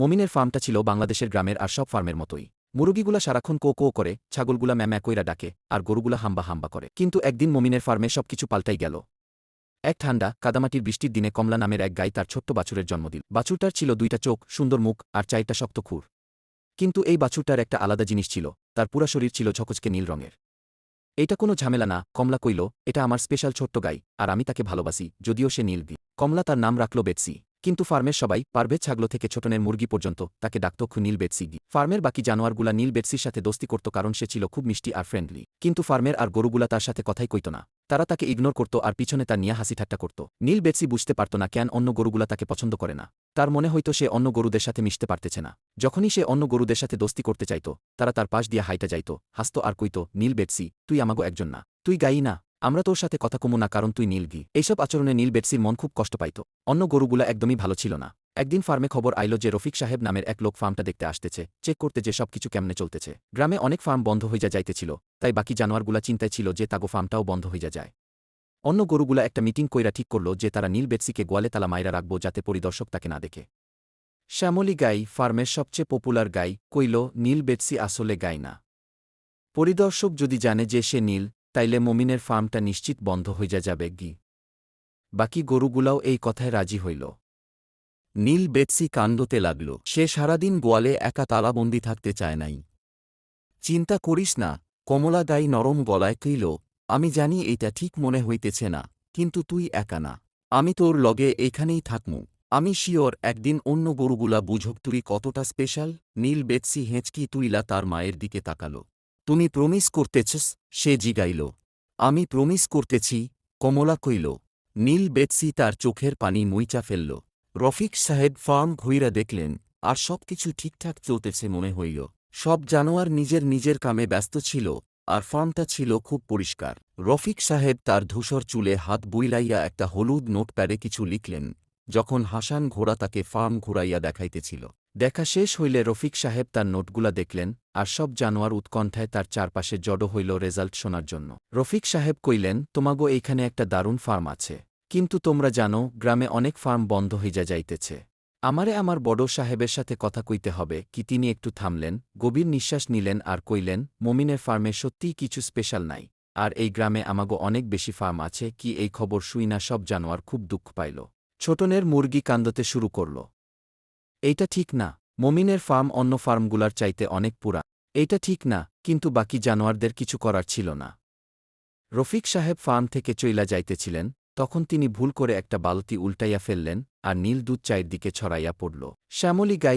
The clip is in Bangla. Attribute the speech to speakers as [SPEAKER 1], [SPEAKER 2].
[SPEAKER 1] মমিনের ফার্মটা ছিল বাংলাদেশের গ্রামের আর সব ফার্মের মতোই। মুরগিগুলা সারাক্ষণ কো কো করে, ছাগলগুলা ম্যাম্যা কইরা ডাকে, আর গরুগুলা হাম্বা হাম্বা করে। কিন্তু একদিন মমিনের ফার্মে সবকিছু পাল্টাই গেল। এক ঠান্ডা, কাদামাটির বৃষ্টির দিনে কমলা নামের এক গাই তার ছোট্ট বাছুরের জন্ম দিল। বাছুরটার ছিল দুইটা চোখ, সুন্দর মুখ, আর চাইটা শক্ত খুর। কিন্তু এই বাছুরটার একটা আলাদা জিনিস ছিল, তার পুরা শরীর ছিল ঝকচকে নীল রঙের। এইটা কোনো ঝামেলা না, কমলা কইল, এটা আমার স্পেশাল ছোট্ট গাই, আর আমি তাকে ভালোবাসি, যদিও সে নীলবি কমলা তার নাম রাখল বেটসি কিন্তু ফার্মের সবাই পারভেজ ছাগল থেকে ছোটনের মুরগি পর্যন্ত, তাকে ডাকত নীল বেটসি গি ফার্মের বাকি জানোয়ারগুলা নীল বেটসির সাথে দোস্তি করত কারণ সে ছিল খুব মিষ্টি আর ফ্রেন্ডলি কিন্তু ফার্মের আর গরুগুলা তার সাথে কথাই কইত না। তারা তাকে ইগনোর করত আর পিছনে তার নিয়ে হাসি ঠাট্টা করত। নীল বেটসি বুঝতে পারত না কেন অন্য গরুগুলা তাকে পছন্দ করে না। তার মনে হয়তো সে অন্য গরুদের সাথে মিশতে পারতেছে না। যখনই সে অন্য গরুদের সাথে দোস্তি করতে চাইত, তারা তার পাশ দিয়ে হাইটা যাইত, হাসত আর কইত, নীল বেটসি তুই আমাগো একজন না। তুই গাই না। আমরা তোর সাথে কথা কমু না কারণ তুই নীলগি এইসব আচরণে নীল বেটসির মন খুব কষ্ট পাইত। অন্য গরুগুলা একদমই ভালো ছিল না। একদিন ফার্মে খবর আইল যে রফিক সাহেব নামের এক লোক ফার্মটা দেখতে আসতেছে, চেক করতে যে সবকিছু কেমনে চলতেছে। গ্রামে অনেক ফার্ম বন্ধ হইয়া যাইতেছিল, তাই বাকি জানোয়ারগুলা চিন্তায় ছিল যে তাগো ফার্মটাও বন্ধ হইয়া যায়। অন্য গরুগুলা একটা মিটিং কইরা ঠিক করল যে তারা নীল বেটসিকে গোয়ালে তালা মাইরা রাখব যাতে পরিদর্শক তাকে না দেখে। শ্যামলী গাই ফার্মের সবচেয়ে পপুলার গাই কইল, নীল বেটসি আসলে গাই না। পরিদর্শক যদি জানে যে সে নীল তাইলে মমিনের ফার্মটা নিশ্চিত বন্ধ হইয়া যাবে, গি। বাকি গরুগুলাও এই কথায় রাজি হইল।
[SPEAKER 2] নীল বেটসি কান্দতে লাগল। সে সারাদিন গোয়ালে একা তালাবন্দি থাকতে চায় নাই। চিন্তা করিস না, কমলা গাই নরম গলায় কইল আমি জানি এইটা ঠিক মনে হইতেছে না, কিন্তু তুই একা না। আমি তোর লগে এইখানেই থাকমু। আমি শিওর একদিন অন্য গরুগুলা বুঝক তুই কতটা স্পেশাল। নীল বেটসি হেঁচকি তুইলা তার মায়ের দিকে তাকাল। তুমি প্রমিস করতেছস? সে জিগাইল। আমি প্রমিস করতেছি, কমলা কইল। নীল বেটসি তার চোখের পানি মুইচা ফেলল। রফিক সাহেব ফার্ম ঘুইরা দেখলেন, আর সব কিছু ঠিকঠাক চলতেছে মনে হইল। সব জানোয়ার নিজের নিজের কামে ব্যস্ত ছিল, আর ফার্মটা ছিল খুব পরিষ্কার। রফিক সাহেব তার ধূসর চুলে হাত বুইলাইয়া একটা হলুদ নোটপ্যাডে কিছু লিখলেন। যখন হাসান ঘোড়া তাকে ফার্ম ঘুরাইয়া দেখাইতেছিল।
[SPEAKER 1] দেখা শেষ হইলে রফিক সাহেব তার নোটগুলা দেখলেন, আর সব জানোয়ার উৎকণ্ঠায় তার চারপাশে জড়ো হইল রেজাল্ট শোনার জন্য। রফিক সাহেব কইলেন, তোমাগো এইখানে একটা দারুণ ফার্ম আছে। কিন্তু তোমরা জানো, গ্রামে অনেক ফার্ম বন্ধ হইয়া যাইতেছে। আমারে আমার বড় সাহেবের সাথে কথা কইতে হবে। কি তিনি একটু থামলেন, গভীর নিঃশ্বাস নিলেন আর কইলেন, মমিনের ফার্মে সত্যিই কিছু স্পেশাল নাই। আর এই গ্রামে আমাগো অনেক বেশি ফার্ম আছে, কি এই খবর শুই না সব জানোয়ার খুব দুঃখ পাইল। ছোটনের মুরগি কান্দতে শুরু করল। এইটা ঠিক না, মমিনের ফার্ম অন্য ফার্মগুলার চাইতে অনেক পুরা। এইটা ঠিক না, কিন্তু বাকি জানোয়ারদের কিছু করার ছিল না। রফিক সাহেব ফার্ম থেকে চইলা যাইতেছিলেন, তখন তিনি ভুল করে একটা বালতি উল্টাইয়া ফেললেন আর নীল দুধ চায়ের দিকে ছড়াইয়া পড়ল। শ্যামলী গাই